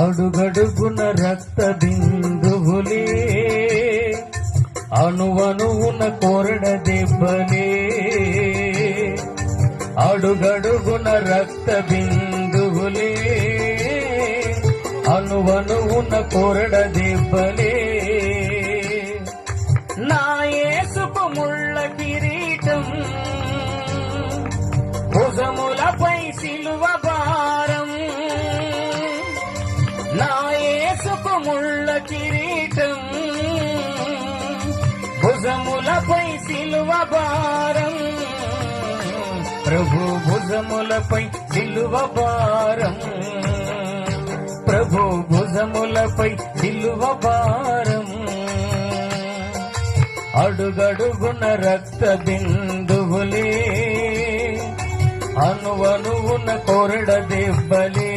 అడుగడుగున రక్త బిందువులే అణువణువున కొరడ దెబ్బలే. అడుగడుగున రక్త బిందువులే అణువణువున కొరడ దెబ్బలే. నా యేసుకు ముళ్ళ కిరీటం భుజములపై సిలువ నా యేసుకు ముళ్ళ కిరీటం భుజములపై సిలువ భారం. ప్రభు భుజములపై సిలువ భారం. ప్రభు భుజములపై సిలువ భారం. అడుగడుగున రక్త బిందువులే అనువనువున కొరడ దెబ్బలే.